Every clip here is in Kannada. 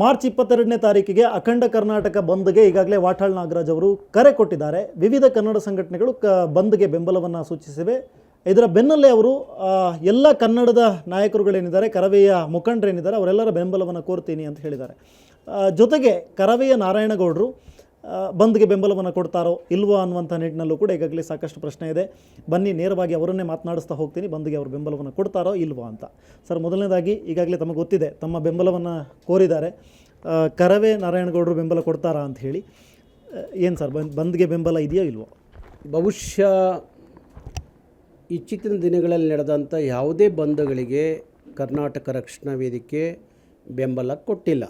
ಮಾರ್ಚ್ ಇಪ್ಪತ್ತೆರಡನೇ ತಾರೀಕಿಗೆ ಅಖಂಡ ಕರ್ನಾಟಕ ಬಂದ್ಗೆ ಈಗಾಗಲೇ ವಾಟಾಳ್ ನಾಗರಾಜ್ ಅವರು ಕರೆ ಕೊಟ್ಟಿದ್ದಾರೆ. ವಿವಿಧ ಕನ್ನಡ ಸಂಘಟನೆಗಳು ಕ ಬಂದ್ಗೆ ಬೆಂಬಲವನ್ನು ಸೂಚಿಸಿವೆ. ಇದರ ಬೆನ್ನಲ್ಲೇ ಅವರು ಎಲ್ಲ ಕನ್ನಡದ ನಾಯಕರುಗಳೇನಿದ್ದಾರೆ, ಕರವೆಯ ಮುಖಂಡರೇನಿದ್ದಾರೆ, ಅವರೆಲ್ಲರ ಬೆಂಬಲವನ್ನು ಕೋರ್ತೀನಿ ಅಂತ ಹೇಳಿದ್ದಾರೆ. ಜೊತೆಗೆ ಕರವೆಯ ನಾರಾಯಣಗೌಡರು ಬಂದ್ಗೆ ಬೆಂಬಲವನ್ನು ಕೊಡ್ತಾರೋ ಇಲ್ವೋ ಅನ್ನುವಂಥ ನಿಟ್ಟಿನಲ್ಲೂ ಕೂಡ ಈಗಾಗಲೇ ಸಾಕಷ್ಟು ಪ್ರಶ್ನೆ ಇದೆ. ಬನ್ನಿ, ನೇರವಾಗಿ ಅವರನ್ನೇ ಮಾತನಾಡಿಸ್ತಾ ಹೋಗ್ತೀನಿ. ಬಂದ್ಗೆ ಅವರು ಬೆಂಬಲವನ್ನು ಕೊಡ್ತಾರೋ ಇಲ್ವೋ ಅಂತ. ಸರ್, ಮೊದಲನೇದಾಗಿ ಈಗಾಗಲೇ ತಮಗೆ ಗೊತ್ತಿದೆ, ತಮ್ಮ ಬೆಂಬಲವನ್ನು ಕೋರಿದ್ದಾರೆ. ಕರವೇ ನಾರಾಯಣಗೌಡರು ಬೆಂಬಲ ಕೊಡ್ತಾರಾ ಅಂತ ಹೇಳಿ. ಏನು ಸರ್, ಬಂದ್, ಬಂದ್ಗೆ ಬೆಂಬಲ ಇದೆಯೋ ಇಲ್ವೋ? ಬಹುಶಃ ಇತ್ತೀಚಿನ ದಿನಗಳಲ್ಲಿ ನಡೆದಂಥ ಯಾವುದೇ ಬಂಧಗಳಿಗೆ ಕರ್ನಾಟಕ ರಕ್ಷಣಾ ವೇದಿಕೆ ಬೆಂಬಲ ಕೊಟ್ಟಿಲ್ಲ.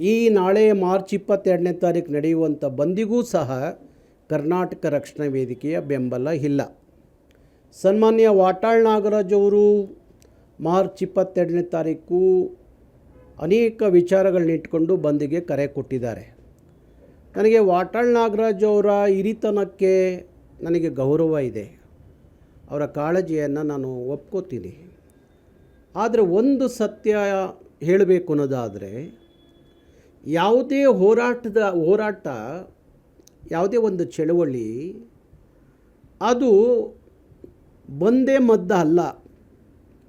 ಈ ನಾಳೆ ಮಾರ್ಚ್ ಇಪ್ಪತ್ತೆರಡನೇ ತಾರೀಕು ನಡೆಯುವಂಥ ಬಂದಿಗೂ ಸಹ ಕರ್ನಾಟಕ ರಕ್ಷಣಾ ವೇದಿಕೆಯ ಬೆಂಬಲ ಇಲ್ಲ. ಸನ್ಮಾನ್ಯ ವಾಟಾಳ್ ನಾಗರಾಜ್ ಅವರು ಮಾರ್ಚ್ ಇಪ್ಪತ್ತೆರಡನೇ ತಾರೀಕು ಅನೇಕ ವಿಚಾರಗಳನ್ನಿಟ್ಕೊಂಡು ಬಂದಿಗೆ ಕರೆ ಕೊಟ್ಟಿದ್ದಾರೆ. ನನಗೆ ವಾಟಾಳ್ ನಾಗರಾಜ್ ಅವರ ಹಿರಿತನಕ್ಕೆ ನನಗೆ ಗೌರವ ಇದೆ. ಅವರ ಕಾಳಜಿಯನ್ನು ನಾನು ಒಪ್ಕೋತೀನಿ. ಆದರೆ ಒಂದು ಸತ್ಯ ಹೇಳಬೇಕು ಅನ್ನೋದಾದರೆ ಯಾವುದೇ ಹೋರಾಟದ, ಹೋರಾಟ, ಯಾವುದೇ ಒಂದು ಚಳವಳಿ, ಅದು ಬಂದೇ ಮದ್ದ ಅಲ್ಲ.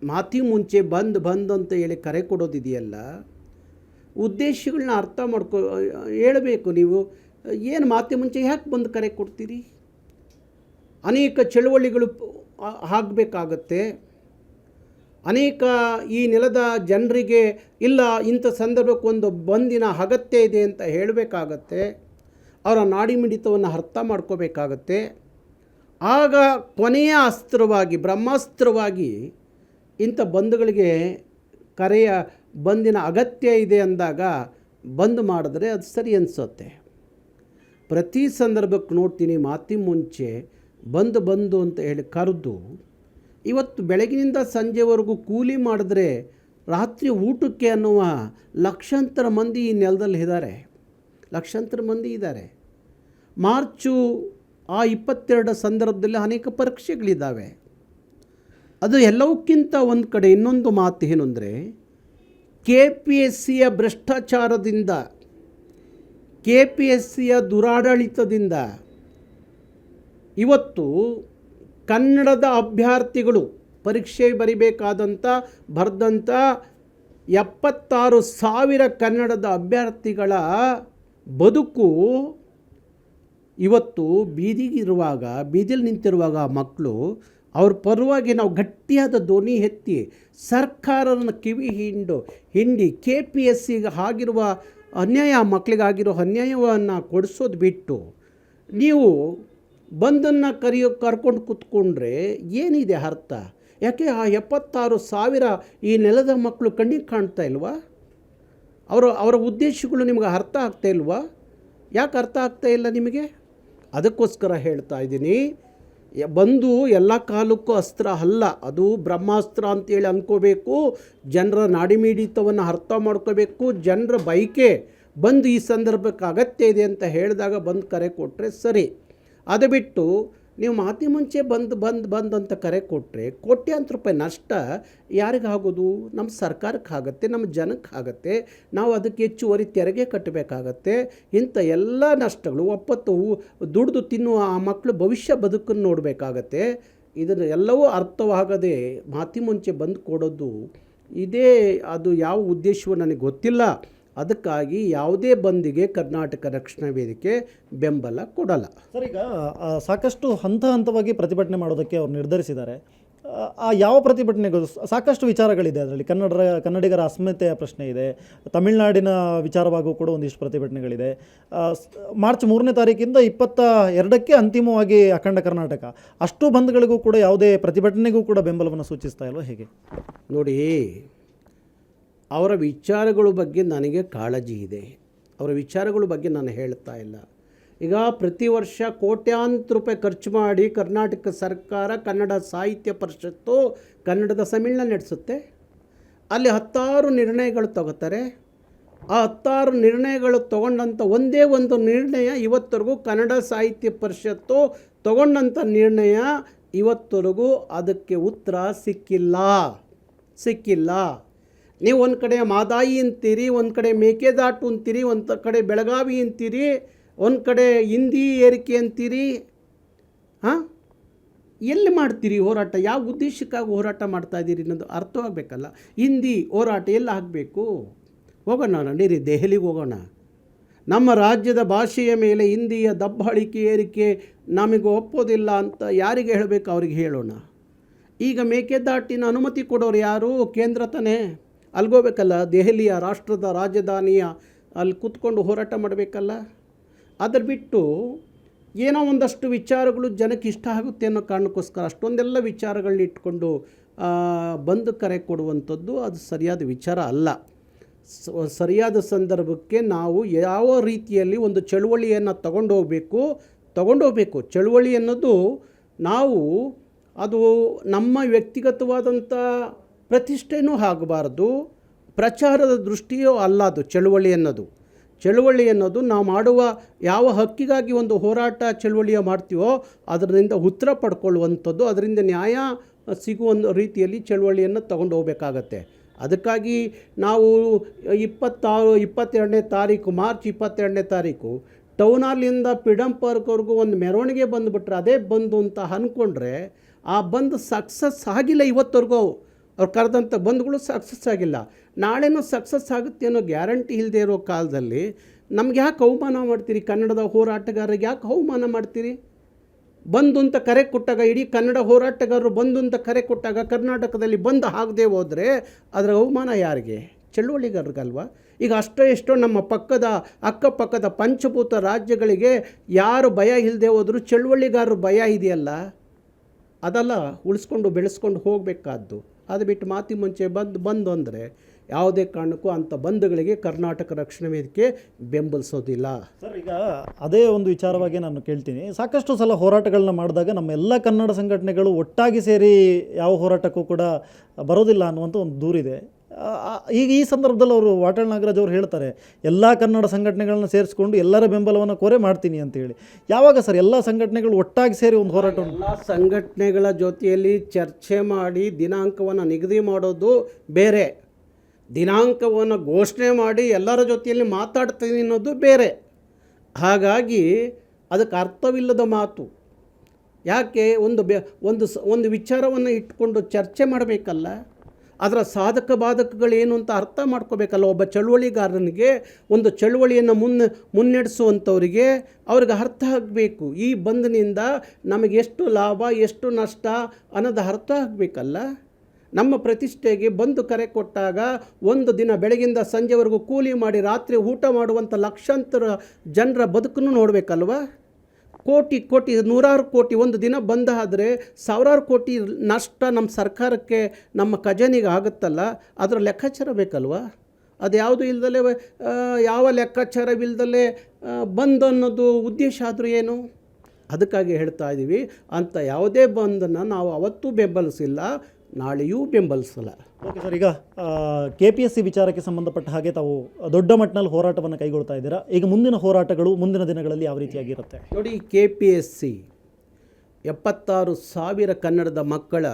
ಮಾತಿ ಮುಂಚೆ ಬಂದ್ ಬಂದ್ ಅಂತ ಹೇಳಿ ಕರೆ ಕೊಡೋದಿದೆಯಲ್ಲ ಉದ್ದೇಶಗಳನ್ನ ಅರ್ಥ ಮಾಡ್ಕೊ, ಹೇಳಬೇಕು ನೀವು. ಏನು ಮಾತಿ ಮುಂಚೆ ಯಾಕೆ ಬಂದು ಕರೆ ಕೊಡ್ತೀರಿ? ಅನೇಕ ಚಳುವಳಿಗಳು ಆಗಬೇಕಾಗತ್ತೆ. ಅನೇಕ ಈ ನೆಲದ ಜನರಿಗೆ ಇಲ್ಲ, ಇಂಥ ಸಂದರ್ಭಕ್ಕೊಂದು ಬಂದಿನ ಅಗತ್ಯ ಇದೆ ಅಂತ ಹೇಳಬೇಕಾಗತ್ತೆ. ಅವರ ನಾಡಿಮಿಡಿತವನ್ನು ಅರ್ಥ ಮಾಡ್ಕೋಬೇಕಾಗತ್ತೆ. ಆಗ ಕೊನೆಯ ಅಸ್ತ್ರವಾಗಿ, ಬ್ರಹ್ಮಾಸ್ತ್ರವಾಗಿ ಇಂಥ ಬಂಧುಗಳಿಗೆ ಕರೆಯ ಬಂದಿನ ಅಗತ್ಯ ಇದೆ ಅಂದಾಗ ಬಂದ್ ಮಾಡಿದ್ರೆ ಅದು ಸರಿ ಅನಿಸುತ್ತೆ. ಪ್ರತಿ ಸಂದರ್ಭಕ್ಕೆ ನೋಡ್ತೀನಿ ಮಾತಿ ಮುಂಚೆ ಬಂದು ಬಂದು ಅಂತ ಹೇಳಿ ಕರೆದು ಇವತ್ತು ಬೆಳಗಿನಿಂದ ಸಂಜೆವರೆಗೂ ಕೂಲಿ ಮಾಡಿದ್ರೆ ರಾತ್ರಿ ಊಟಕ್ಕೆ ಅನ್ನುವ ಲಕ್ಷಾಂತರ ಮಂದಿ ಈ ನೆಲದಲ್ಲಿ ಇದ್ದಾರೆ. ಲಕ್ಷಾಂತರ ಮಂದಿ ಇದ್ದಾರೆ. ಮಾರ್ಚು ಆ ಇಪ್ಪತ್ತೆರಡರ ಸಂದರ್ಭದಲ್ಲಿ ಅನೇಕ ಪರೀಕ್ಷೆಗಳಿದ್ದಾವೆ. ಅದು ಎಲ್ಲವಕ್ಕಿಂತ ಒಂದು ಕಡೆ ಇನ್ನೊಂದು ಮಾತು ಏನು ಅಂದರೆ ಕೆ ಪಿ ಎಸ್ ಸಿಯ ಭ್ರಷ್ಟಾಚಾರದಿಂದ ಕೆ ಪಿ ಎಸ್ ಸಿಯ ದುರಾಡಳಿತದಿಂದ ಇವತ್ತು ಕನ್ನಡದ ಅಭ್ಯರ್ಥಿಗಳು ಪರೀಕ್ಷೆ ಬರಿಬೇಕಾದಂಥ, ಬರೆದಂಥ ಎಪ್ಪತ್ತಾರು ಸಾವಿರ ಕನ್ನಡದ ಅಭ್ಯರ್ಥಿಗಳ ಬದುಕು ಇವತ್ತು ಬೀದಿಗಿರುವಾಗ, ಬೀದಿಲಿ ನಿಂತಿರುವಾಗ ಮಕ್ಕಳು ಅವ್ರ ಪರವಾಗಿ ನಾವು ಗಟ್ಟಿಯಾದ ಧ್ವನಿ ಎತ್ತಿ ಸರ್ಕಾರನ ಕಿವಿ ಹಿಂಡು, ಹಿಂಡಿ ಕೆ ಪಿ ಎಸ್ ಸಿಗೆ ಆಗಿರುವ ಅನ್ಯಾಯ ಮಕ್ಕಳಿಗಾಗಿರೋ ಅನ್ಯಾಯವನ್ನು ಕೊಡಿಸೋದು ಬಿಟ್ಟು ನೀವು ಬಂದನ್ನು ಕರೆಯೋ ಕರ್ಕೊಂಡು ಕೂತ್ಕೊಂಡ್ರೆ ಏನಿದೆ ಅರ್ಥ? ಯಾಕೆ ಆ ಎಪ್ಪತ್ತಾರು ಸಾವಿರ ಈ ನೆಲದ ಮಕ್ಕಳು ಕಣ್ಣಿಗೆ ಕಾಣ್ತಾ ಇಲ್ವಾ? ಅವರ ಅವರ ಉದ್ದೇಶಗಳು ನಿಮಗೆ ಅರ್ಥ ಆಗ್ತಾ ಇಲ್ವಾ? ಯಾಕೆ ಅರ್ಥ ಆಗ್ತಾ ಇಲ್ಲ ನಿಮಗೆ? ಅದಕ್ಕೋಸ್ಕರ ಹೇಳ್ತಾ ಇದ್ದೀನಿ. ಬಂದು ಎಲ್ಲ ಕಾಲಕ್ಕೂ ಅಸ್ತ್ರ ಅಲ್ಲ. ಅದು ಬ್ರಹ್ಮಾಸ್ತ್ರ ಅಂತೇಳಿ ಅಂದ್ಕೋಬೇಕು ಜನರ ನಾಡಿಮಿಡಿತವನ್ನು ಅರ್ಥ ಮಾಡ್ಕೋಬೇಕು. ಜನರ ಬೈಕೆ ಬಂದು ಈ ಸಂದರ್ಭಕ್ಕೆ ಅಗತ್ಯ ಇದೆ ಅಂತ ಹೇಳಿದಾಗ ಬಂದು ಕರೆ ಕೊಟ್ಟರೆ ಸರಿ. ಅದು ಬಿಟ್ಟು ನೀವು ಮಾತಿ ಮುಂಚೆ ಬಂದು ಬಂದು ಬಂದು ಅಂತ ಕರೆ ಕೊಟ್ಟರೆ ಕೋಟ್ಯಾಂತರ ರೂಪಾಯಿ ನಷ್ಟ ಯಾರಿಗಾಗೋದು ನಮ್ಮ ಸರ್ಕಾರಕ್ಕೆ ಆಗುತ್ತೆ, ನಮ್ಮ ಜನಕ್ಕೆ ಆಗುತ್ತೆ. ನಾವು ಅದಕ್ಕೆ ಹೆಚ್ಚುವರಿ ತೆರಿಗೆ ಕಟ್ಟಬೇಕಾಗತ್ತೆ. ಇಂಥ ಎಲ್ಲ ನಷ್ಟಗಳು, ಒಪ್ಪತ್ತು ದುಡಿದು ತಿನ್ನುವ ಆ ಮಕ್ಕಳು ಭವಿಷ್ಯ ಬದುಕನ್ನು ನೋಡಬೇಕಾಗತ್ತೆ. ಇದನ್ನು ಎಲ್ಲವೂ ಅರ್ಥವಾಗದೆ ಮಾತಿ ಮುಂಚೆ ಬಂದು ಕೊಡೋದು ಇದೇ ಅದು ಯಾವ ಉದ್ದೇಶವೂ ನನಗೆ ಗೊತ್ತಿಲ್ಲ. ಅದಕ್ಕಾಗಿ ಯಾವುದೇ ಬಂದಿಗೆ ಕರ್ನಾಟಕ ರಕ್ಷಣಾ ವೇದಿಕೆ ಬೆಂಬಲ ಕೊಡಲ್ಲ. ಸರ್ ಈಗ ಸಾಕಷ್ಟು ಹಂತ ಹಂತವಾಗಿ ಪ್ರತಿಭಟನೆ ಮಾಡೋದಕ್ಕೆ ಅವ್ರು ನಿರ್ಧರಿಸಿದ್ದಾರೆ. ಆ, ಯಾವ ಪ್ರತಿಭಟನೆಗಳು ಸಾಕಷ್ಟು ವಿಚಾರಗಳಿದೆ ಅದರಲ್ಲಿ. ಕನ್ನಡರ ಕನ್ನಡಿಗರ ಅಸ್ಮಿತೆಯ ಪ್ರಶ್ನೆ ಇದೆ. ತಮಿಳುನಾಡಿನ ವಿಚಾರವಾಗೂ ಕೂಡ ಒಂದಿಷ್ಟು ಪ್ರತಿಭಟನೆಗಳಿದೆ. ಮಾರ್ಚ್ ಮೂರನೇ ತಾರೀಕಿಂದ ಇಪ್ಪತ್ತ ಎರಡಕ್ಕೆ ಅಂತಿಮವಾಗಿ ಅಖಂಡ ಕರ್ನಾಟಕ. ಅಷ್ಟು ಬಂದ್ಗಳಿಗೂ ಕೂಡ ಯಾವುದೇ ಪ್ರತಿಭಟನೆಗೂ ಕೂಡ ಬೆಂಬಲವನ್ನು ಸೂಚಿಸ್ತಾ ಇಲ್ವಾ ಹೇಗೆ? ನೋಡಿ ಅವರ ವಿಚಾರಗಳ ಬಗ್ಗೆ ನನಗೆ ಕಾಳಜಿ ಇದೆ. ಅವರ ವಿಚಾರಗಳ ಬಗ್ಗೆ ನಾನು ಹೇಳ್ತಾ ಇಲ್ಲ. ಈಗ ಪ್ರತಿ ವರ್ಷ ಕೋಟ್ಯಾಂತರ ರೂಪಾಯಿ ಖರ್ಚು ಮಾಡಿ ಕರ್ನಾಟಕ ಸರ್ಕಾರ ಕನ್ನಡ ಸಾಹಿತ್ಯ ಪರಿಷತ್ತು ಕನ್ನಡದ ಸಮ್ಮೇಳನ ನಡೆಸುತ್ತೆ. ಅಲ್ಲಿ ಹತ್ತಾರು ನಿರ್ಣಯಗಳು ತಗೋತಾರೆ. ಆ ಹತ್ತಾರು ನಿರ್ಣಯಗಳು ತಗೊಂಡಂಥ ಒಂದೇ ಒಂದು ನಿರ್ಣಯ ಇವತ್ತರೆಗೂ ಕನ್ನಡ ಸಾಹಿತ್ಯ ಪರಿಷತ್ತು ತಗೊಂಡಂಥ ನಿರ್ಣಯ ಇವತ್ತರೆಗೂ ಅದಕ್ಕೆ ಉತ್ತರ ಸಿಕ್ಕಿಲ್ಲ. ಸಿಕ್ಕಿಲ್ಲ. ನೀವು ಒಂದು ಕಡೆ ಮಾದಾಯಿ ಅಂತೀರಿ ಒಂದು ಕಡೆ ಮೇಕೆದಾಟು ಅಂತೀರಿ ಒಂದು ಕಡೆ ಬೆಳಗಾವಿ ಅಂತೀರಿ ಒಂದು ಕಡೆ ಹಿಂದಿ ಏರಿಕೆ ಅಂತೀರಿ ಹಾಂ? ಎಲ್ಲಿ ಮಾಡ್ತೀರಿ ಹೋರಾಟ? ಯಾವ ಉದ್ದೇಶಕ್ಕಾಗಿ ಹೋರಾಟ ಮಾಡ್ತಾ ಇದ್ದೀರಿ ಅನ್ನೋದು ಅರ್ಥವಾಗಬೇಕಲ್ಲ. ಹಿಂದಿ ಹೋರಾಟ ಎಲ್ಲಿ ಆಗಬೇಕು? ಹೋಗೋಣ ನಡೀರಿ ದೆಹಲಿಗೆ ಹೋಗೋಣ. ನಮ್ಮ ರಾಜ್ಯದ ಭಾಷೆಯ ಮೇಲೆ ಹಿಂದಿಯ ದಬ್ಬಾಳಿಕೆ ಏರಿಕೆ ನಮಗೆ ಒಪ್ಪೋದಿಲ್ಲ ಅಂತ ಯಾರಿಗೆ ಹೇಳಬೇಕು? ಅವ್ರಿಗೆ ಹೇಳೋಣ. ಈಗ ಮೇಕೆದಾಟಿನ ಅನುಮತಿ ಕೊಡೋರು ಯಾರು? ಕೇಂದ್ರ ತಾನೇ. ಅಲ್ಗೋಬೇಕಲ್ಲ, ದೆಹಲಿಯ ರಾಷ್ಟ್ರದ ರಾಜಧಾನಿಯ ಅಲ್ಲಿ ಕೂತ್ಕೊಂಡು ಹೋರಾಟ ಮಾಡಬೇಕಲ್ಲ? ಅದ್ರ ಬಿಟ್ಟು ಏನೋ ಒಂದಷ್ಟು ವಿಚಾರಗಳು ಜನಕ್ಕೆ ಇಷ್ಟ ಆಗುತ್ತೆ ಅನ್ನೋ ಕಾರಣಕ್ಕೋಸ್ಕರ ಅಷ್ಟೊಂದೆಲ್ಲ ವಿಚಾರಗಳನ್ನ ಇಟ್ಕೊಂಡು ಬಂದು ಕರೆ ಕೊಡುವಂಥದ್ದು ಅದು ಸರಿಯಾದ ವಿಚಾರ ಅಲ್ಲ. ಸರಿಯಾದ ಸಂದರ್ಭಕ್ಕೆ ನಾವು ಯಾವ ರೀತಿಯಲ್ಲಿ ಒಂದು ಚಳುವಳಿಯನ್ನು ತಗೊಂಡು ಹೋಗಬೇಕು ತಗೊಂಡು ಹೋಗಬೇಕು ಚಳುವಳಿ ಅನ್ನೋದು ನಾವು, ಅದು ನಮ್ಮ ವ್ಯಕ್ತಿಗತವಾದಂಥ ಪ್ರತಿಷ್ಠೆನೂ ಆಗಬಾರ್ದು. ಪ್ರಚಾರದ ದೃಷ್ಟಿಯೂ ಅಲ್ಲ ಅದು, ಚಳುವಳಿ ಅನ್ನೋದು ಚಳುವಳಿ ಅನ್ನೋದು ನಾವು ಮಾಡುವ ಯಾವ ಹಕ್ಕಿಗಾಗಿ ಒಂದು ಹೋರಾಟ, ಚಳುವಳಿಯ ಮಾಡ್ತೀವೋ ಅದರಿಂದ ಉತ್ತರ ಪಡ್ಕೊಳ್ಳುವಂಥದ್ದು, ಅದರಿಂದ ನ್ಯಾಯ ಸಿಗುವ ರೀತಿಯಲ್ಲಿ ಚಳುವಳಿಯನ್ನು ತಗೊಂಡು ಹೋಗಬೇಕಾಗತ್ತೆ. ಅದಕ್ಕಾಗಿ ನಾವು ಇಪ್ಪತ್ತಾರು, ಇಪ್ಪತ್ತೆರಡನೇ ತಾರೀಕು, ಮಾರ್ಚ್ ಇಪ್ಪತ್ತೆರಡನೇ ತಾರೀಕು ಟೌನ್ ಹಾಲಿಂದ ಪಾರ್ಕ್ವರೆಗೂ ಒಂದು ಮೆರವಣಿಗೆ ಬಂದುಬಿಟ್ರೆ, ಅದೇ ಬಂದು ಅಂತ ಅಂದ್ಕೊಂಡ್ರೆ ಆ ಬಂದು ಸಕ್ಸಸ್ ಆಗಿಲ್ಲ ಇವತ್ತವರೆಗೂ. ಅವ್ರು ಕರೆದಂಥ ಬಂಧುಗಳು ಸಕ್ಸಸ್ ಆಗಿಲ್ಲ. ನಾಳೆನೂ ಸಕ್ಸಸ್ ಆಗುತ್ತೆ ಅನ್ನೋ ಗ್ಯಾರಂಟಿ ಇಲ್ಲದೆ ಇರೋ ಕಾಲದಲ್ಲಿ ನಮ್ಗೆ ಯಾಕೆ ಅವಮಾನ ಮಾಡ್ತೀರಿ? ಕನ್ನಡದ ಹೋರಾಟಗಾರರಿಗೆ ಯಾಕೆ ಅವಮಾನ ಮಾಡ್ತೀರಿ? ಬಂದು ಅಂತ ಕರೆ ಕೊಟ್ಟಾಗ ಇಡೀ ಕನ್ನಡ ಹೋರಾಟಗಾರರು ಬಂದು ಅಂತ ಕರೆ ಕೊಟ್ಟಾಗ ಕರ್ನಾಟಕದಲ್ಲಿ ಬಂದು ಆಗದೆ ಹೋದರೆ ಅದರ ಅವಮಾನ ಯಾರಿಗೆ? ಚಳುವಳಿಗಾರರಿಗಲ್ವಾ? ಈಗ ಅಷ್ಟೋ ಎಷ್ಟೋ ನಮ್ಮ ಪಕ್ಕದ ಅಕ್ಕಪಕ್ಕದ ಪಂಚಭೂತ ರಾಜ್ಯಗಳಿಗೆ ಯಾರು ಭಯ ಇಲ್ಲದೆ ಹೋದರೂ ಚಳುವಳಿಗಾರರು ಭಯ ಇದೆಯಲ್ಲ? ಅದೆಲ್ಲ ಉಳಿಸ್ಕೊಂಡು ಬೆಳೆಸ್ಕೊಂಡು ಹೋಗಬೇಕಾದ್ದು. ಅದು ಬಿಟ್ಟು ಮಾತಿ ಮುಂಚೆ ಬಂದು ಬಂದು ಅಂದರೆ ಯಾವುದೇ ಕಾರಣಕ್ಕೂ ಅಂಥ ಬಂಧುಗಳಿಗೆ ಕರ್ನಾಟಕ ರಕ್ಷಣಾ ವೇದಿಕೆ ಬೆಂಬಲಿಸೋದಿಲ್ಲ. ಸರ್, ಈಗ ಅದೇ ಒಂದು ವಿಚಾರವಾಗಿ ನಾನು ಕೇಳ್ತೀನಿ. ಸಾಕಷ್ಟು ಸಲ ಹೋರಾಟಗಳನ್ನ ಮಾಡಿದಾಗ ನಮ್ಮ ಎಲ್ಲ ಕನ್ನಡ ಸಂಘಟನೆಗಳು ಒಟ್ಟಾಗಿ ಸೇರಿ ಯಾವ ಹೋರಾಟಕ್ಕೂ ಕೂಡ ಬರೋದಿಲ್ಲ ಅನ್ನುವಂಥ ಒಂದು ದೂರಿದೆ. ಈಗ ಈ ಸಂದರ್ಭದಲ್ಲಿ ಅವರು ವಾಟಾಳ್ ನಾಗರಾಜ್ ಅವರು ಹೇಳ್ತಾರೆ, ಎಲ್ಲ ಕನ್ನಡ ಸಂಘಟನೆಗಳನ್ನ ಸೇರಿಸ್ಕೊಂಡು ಎಲ್ಲರ ಬೆಂಬಲವನ್ನು ಕೋರೆ ಮಾಡ್ತೀನಿ ಅಂತ ಹೇಳಿ. ಯಾವಾಗ ಸರ್ ಎಲ್ಲ ಸಂಘಟನೆಗಳು ಒಟ್ಟಾಗಿ ಸೇರಿ ಒಂದು ಹೋರಾಟವನ್ನು ಎಲ್ಲ ಸಂಘಟನೆಗಳ ಜೊತೆಯಲ್ಲಿ ಚರ್ಚೆ ಮಾಡಿ ದಿನಾಂಕವನ್ನು ನಿಗದಿ ಮಾಡೋದು ಬೇರೆ. ದಿನಾಂಕವನ್ನು ಘೋಷಣೆ ಮಾಡಿ ಎಲ್ಲರ ಜೊತೆಯಲ್ಲಿ ಮಾತಾಡ್ತೀನಿ ಅನ್ನೋದು ಬೇರೆ. ಹಾಗಾಗಿ ಅದಕ್ಕೆ ಅರ್ಥವಿಲ್ಲದ ಮಾತು. ಯಾಕೆ? ಒಂದು ಬೆ ಒಂದು ಸ ಒಂದು ವಿಚಾರವನ್ನು ಇಟ್ಕೊಂಡು ಚರ್ಚೆ ಮಾಡಬೇಕಲ್ಲ. ಅದರ ಸಾಧಕ ಬಾಧಕಗಳೇನು ಅಂತ ಅರ್ಥ ಮಾಡ್ಕೋಬೇಕಲ್ಲ. ಒಬ್ಬ ಚಳುವಳಿಗಾರನಿಗೆ ಒಂದು ಚಳುವಳಿಯನ್ನು ಮುನ್ನ ಮುನ್ನಡೆಸುವಂಥವರಿಗೆ ಅವ್ರಿಗೆ ಅರ್ಥ ಆಗಬೇಕು. ಈ ಬಂದ್ನಿಂದ ನಮಗೆ ಎಷ್ಟು ಲಾಭ, ಎಷ್ಟು ನಷ್ಟ ಅನ್ನೋದು ಅರ್ಥ ಆಗಬೇಕಲ್ಲ. ನಮ್ಮ ಪ್ರತಿಷ್ಠೆಗೆ ಬಂದು ಕರೆ ಕೊಟ್ಟಾಗ ಒಂದು ದಿನ ಬೆಳಗಿಂದ ಸಂಜೆವರೆಗೂ ಕೂಲಿ ಮಾಡಿ ರಾತ್ರಿ ಊಟ ಮಾಡುವಂಥ ಲಕ್ಷಾಂತರ ಜನರ ಬದುಕನ್ನು ನೋಡಬೇಕಲ್ವಾ? ಕೋಟಿ ಕೋಟಿ, ನೂರಾರು ಕೋಟಿ ಒಂದು ದಿನ ಬಂದ ಆದರೆ ಸಾವಿರಾರು ಕೋಟಿ ನಷ್ಟ ನಮ್ಮ ಸರ್ಕಾರಕ್ಕೆ, ನಮ್ಮ ಖಜಾನಿಗೆ ಆಗುತ್ತಲ್ಲ? ಅದರ ಲೆಕ್ಕಾಚಾರ ಬೇಕಲ್ವಾ? ಅದು ಯಾವುದು ಇಲ್ದಲೇ ಯಾವ ಲೆಕ್ಕಾಚಾರವಿಲ್ಲದಲ್ಲೇ ಬಂದ್ ಅನ್ನೋದು ಉದ್ದೇಶ ಆದರೂ ಏನು? ಅದಕ್ಕಾಗಿ ಹೇಳ್ತಾ ಇದ್ದೀವಿ ಅಂಥ ಯಾವುದೇ ಬಂದನ್ನು ನಾವು ಅವತ್ತೂ ಬೆಂಬಲಿಸಿಲ್ಲ. ನಾಳೆಯೂ ಬೆಂಬಲಿಸಲ್ಲ. ಓಕೆ ಸರ್ ಈಗ ಕೆ ಪಿ ಎಸ್ ಸಿ ವಿಚಾರಕ್ಕೆ ಸಂಬಂಧಪಟ್ಟ ಹಾಗೆ ತಾವು ದೊಡ್ಡ ಮಟ್ಟಿನಲ್ಲಿ ಹೋರಾಟವನ್ನು ಕೈಗೊಳ್ತಾ ಇದ್ದೀರಾ? ಈಗ ಮುಂದಿನ ಹೋರಾಟಗಳು ಮುಂದಿನ ದಿನಗಳಲ್ಲಿ ಯಾವ ರೀತಿಯಾಗಿರುತ್ತೆ? ನೋಡಿ ಕೆ ಪಿ ಎಸ್ ಸಿ ಎಪ್ಪತ್ತಾರು ಸಾವಿರ ಕನ್ನಡದ ಮಕ್ಕಳ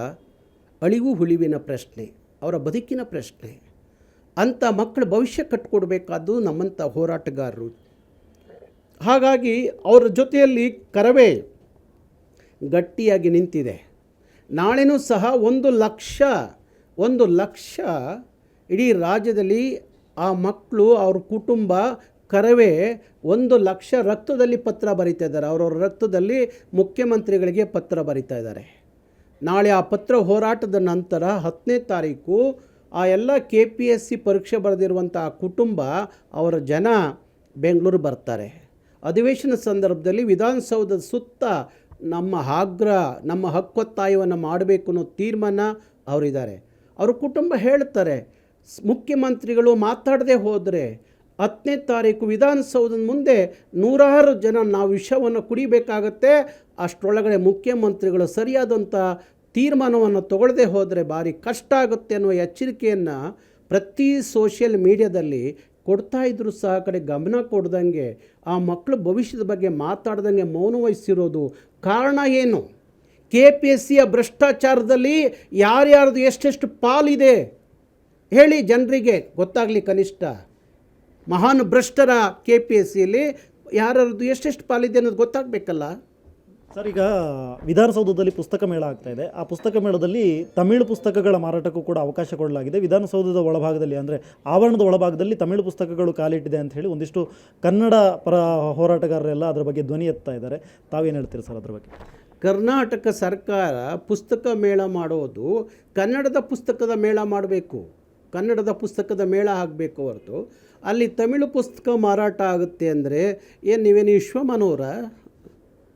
ಅಳಿವು ಹುಳಿವಿನ ಪ್ರಶ್ನೆ ಅವರ ಬದುಕಿನ ಪ್ರಶ್ನೆ ಅಂಥ ಮಕ್ಕಳ ಭವಿಷ್ಯ ಕಟ್ಟಿಕೊಡ್ಬೇಕಾದ್ದು ನಮ್ಮಂಥ ಹೋರಾಟಗಾರರು. ಹಾಗಾಗಿ ಅವರ ಜೊತೆಯಲ್ಲಿ ಕರವೇ ಗಟ್ಟಿಯಾಗಿ ನಿಂತಿದೆ. ನಾಳೆನೂ ಸಹ ಒಂದು ಲಕ್ಷ ಒಂದು ಲಕ್ಷ ಇಡೀ ರಾಜ್ಯದಲ್ಲಿ ಆ ಮಕ್ಕಳು, ಅವ್ರ ಕುಟುಂಬ ಕರವೇ ಒಂದು ಲಕ್ಷ ರಕ್ತದಲ್ಲಿ ಪತ್ರ ಬರಿತಾ ಇದ್ದಾರೆ. ಅವರವ್ರ ರಕ್ತದಲ್ಲಿ ಮುಖ್ಯಮಂತ್ರಿಗಳಿಗೆ ಪತ್ರ ಬರಿತಾ ಇದ್ದಾರೆ. ನಾಳೆ ಆ ಪತ್ರ ಹೋರಾಟದ ನಂತರ ಹತ್ತನೇ ತಾರೀಕು ಆ ಎಲ್ಲ ಕೆ ಪಿ ಎಸ್ ಸಿ ಪರೀಕ್ಷೆ ಬರೆದಿರುವಂಥ ಆ ಕುಟುಂಬ, ಅವರ ಜನ ಬೆಂಗಳೂರು ಬರ್ತಾರೆ. ಅಧಿವೇಶನ ಸಂದರ್ಭದಲ್ಲಿ ವಿಧಾನಸೌಧದ ಸುತ್ತ ನಮ್ಮ ಆಗ್ರಹ ನಮ್ಮ ಹಕ್ಕೊತ್ತಾಯವನ್ನು ಮಾಡಬೇಕು ಅನ್ನೋ ತೀರ್ಮಾನ ಅವರಿದ್ದಾರೆ. ಅವ್ರ ಕುಟುಂಬ ಹೇಳ್ತಾರೆ ಮುಖ್ಯಮಂತ್ರಿಗಳು ಮಾತಾಡದೆ ಹೋದರೆ ಹತ್ತನೇ ತಾರೀಕು ವಿಧಾನಸೌಧದ ಮುಂದೆ ನೂರಾರು ಜನ ನಾವು ವಿಷವನ್ನು ಕುಡಿಬೇಕಾಗತ್ತೆ, ಅಷ್ಟರೊಳಗಡೆ ಮುಖ್ಯಮಂತ್ರಿಗಳು ಸರಿಯಾದಂಥ ತೀರ್ಮಾನವನ್ನು ತಗೊಳ್ಳದೆ ಹೋದರೆ ಭಾರಿ ಕಷ್ಟ ಆಗುತ್ತೆ ಅನ್ನುವ ಎಚ್ಚರಿಕೆಯನ್ನು ಪ್ರತಿ ಸೋಷಿಯಲ್ ಮೀಡಿಯಾದಲ್ಲಿ ಕೊಡ್ತಾ ಇದ್ದರೂ ಸಹ ಕಡೆ ಗಮನ ಕೊಡ್ದಂಗೆ, ಆ ಮಕ್ಕಳು ಭವಿಷ್ಯದ ಬಗ್ಗೆ ಮಾತಾಡ್ದಂಗೆ ಮೌನ ವಹಿಸಿರೋದು ಕಾರಣ ಏನು? ಕೆ ಪಿ ಎಸ್ ಸಿಯ ಭ್ರಷ್ಟಾಚಾರದಲ್ಲಿ ಯಾರ್ಯಾರ್ದು ಎಷ್ಟೆಷ್ಟು ಪಾಲಿದೆ? ಹೇಳಿ ಜನರಿಗೆ ಗೊತ್ತಾಗಲಿ ಕನಿಷ್ಠ. ಮಹಾನ್ ಭ್ರಷ್ಟರ ಕೆ ಪಿ ಎಸ್ ಸಿಯಲ್ಲಿ ಯಾರ್ಯಾರ್ದು ಎಷ್ಟೆಷ್ಟು ಪಾಲಿದೆ ಅನ್ನೋದು ಗೊತ್ತಾಗಬೇಕಲ್ಲ? ಸರ್, ಈಗ ವಿಧಾನಸೌಧದಲ್ಲಿ ಪುಸ್ತಕ ಮೇಳ ಆಗ್ತಾ ಇದೆ. ಆ ಪುಸ್ತಕ ಮೇಳದಲ್ಲಿ ತಮಿಳು ಪುಸ್ತಕಗಳ ಮಾರಾಟಕ್ಕೂ ಕೂಡ ಅವಕಾಶ ಕೊಡಲಾಗಿದೆ. ವಿಧಾನಸೌಧದ ಒಳಭಾಗದಲ್ಲಿ ಅಂದರೆ ಆವರಣದ ಒಳಭಾಗದಲ್ಲಿ ತಮಿಳು ಪುಸ್ತಕಗಳು ಕಾಲಿಟ್ಟಿದೆ ಅಂತ ಹೇಳಿ ಒಂದಿಷ್ಟು ಕನ್ನಡ ಪರ ಹೋರಾಟಗಾರರೆಲ್ಲ ಅದರ ಬಗ್ಗೆ ಧ್ವನಿ ಎತ್ತಾ ಇದ್ದಾರೆ. ತಾವೇನು ಹೇಳ್ತೀರಿ ಸರ್ ಅದ್ರ ಬಗ್ಗೆ? ಕರ್ನಾಟಕ ಸರ್ಕಾರ ಪುಸ್ತಕ ಮೇಳ ಮಾಡೋದು ಕನ್ನಡದ ಪುಸ್ತಕದ ಮೇಳ ಮಾಡಬೇಕು. ಕನ್ನಡದ ಪುಸ್ತಕದ ಮೇಳ ಆಗಬೇಕು ಹೊರತು. ಅಲ್ಲಿ ತಮಿಳು ಪುಸ್ತಕ ಮಾರಾಟ ಆಗುತ್ತೆ ಅಂದರೆ ಏನು ನೀವೇನು ವಿಶ್ವಮನೋರ?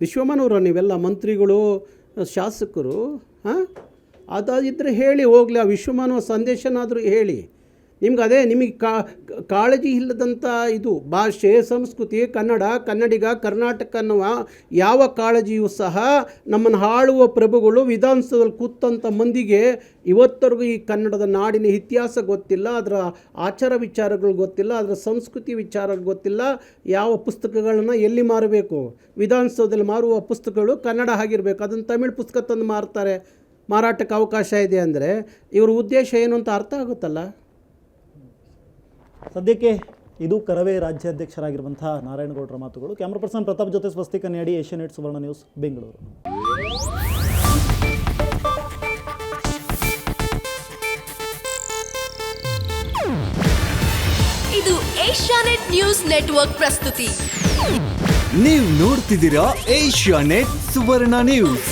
ವಿಶ್ವಮನೋರ ನೀವೆಲ್ಲ ಮಂತ್ರಿಗಳು ಶಾಸಕರು ಹಾಂ? ಅದಾಗಿದ್ದರೆ ಹೇಳಿ ಹೋಗಲಿ ಆ ವಿಶ್ವಮಾನವ ಸಂದೇಶನಾದರೂ ಹೇಳಿ. ನಿಮ್ಗೆ ಅದೇ ನಿಮಗೆ ಕಾಳಜಿ ಇಲ್ಲದಂಥ ಇದು ಭಾಷೆ, ಸಂಸ್ಕೃತಿ, ಕನ್ನಡ, ಕನ್ನಡಿಗ, ಕರ್ನಾಟಕ ಅನ್ನುವ ಯಾವ ಕಾಳಜಿಯೂ ಸಹ ನಮ್ಮನ್ನು ಆಳುವ ಪ್ರಭುಗಳು ವಿಧಾನಸೌಧದಲ್ಲಿ ಕೂತಂಥ ಮಂದಿಗೆ ಇವತ್ತರೆಗೂ ಈ ಕನ್ನಡದ ನಾಡಿನ ಇತಿಹಾಸ ಗೊತ್ತಿಲ್ಲ, ಅದರ ಆಚಾರ ವಿಚಾರಗಳು ಗೊತ್ತಿಲ್ಲ, ಅದರ ಸಂಸ್ಕೃತಿ ವಿಚಾರ ಗೊತ್ತಿಲ್ಲ. ಯಾವ ಪುಸ್ತಕಗಳನ್ನು ಎಲ್ಲಿ ಮಾರಬೇಕು? ವಿಧಾನಸೌಧದಲ್ಲಿ ಮಾರುವ ಪುಸ್ತಕಗಳು ಕನ್ನಡ ಆಗಿರಬೇಕು. ಅದನ್ನು ತಮಿಳು ಪುಸ್ತಕ ತಂದು ಮಾರ್ತಾರೆ. ಮಾರಾಟಕ್ಕೆ ಅವಕಾಶ ಇದೆ ಅಂದರೆ. ಇವ್ರ ಉದ್ದೇಶ ಏನು ಅಂತ ಅರ್ಥ ಆಗುತ್ತಲ್ಲ? ಸದ್ಯಕ್ಕೆ ಇದು ಕರವೇ ರಾಜ್ಯಾಧ್ಯಕ್ಷರಾಗಿರುವಂತಹ ನಾರಾಯಣಗೌಡರ ಮಾತುಗಳು. ಕ್ಯಾಮ್ರಾ ಪರ್ಸನ್ ಪ್ರತಾಪ್ ಜೊತೆ ಸ್ವಸ್ತಿ ಕನ್ಯಾಡಿ ಏಷ್ಯನ್ ನೆಟ್ ಸುವರ್ಣ ನ್ಯೂಸ್ ಬೆಂಗಳೂರು. ಇದು ಏಷ್ಯಾನೆಟ್ ನ್ಯೂಸ್ ನೆಟ್ವರ್ಕ್ ಪ್ರಸ್ತುತಿ. ನೀವು ನೋಡ್ತಿದ್ದೀರಾ ಏಷ್ಯಾ ನೆಟ್ ಸುವರ್ಣ ನ್ಯೂಸ್.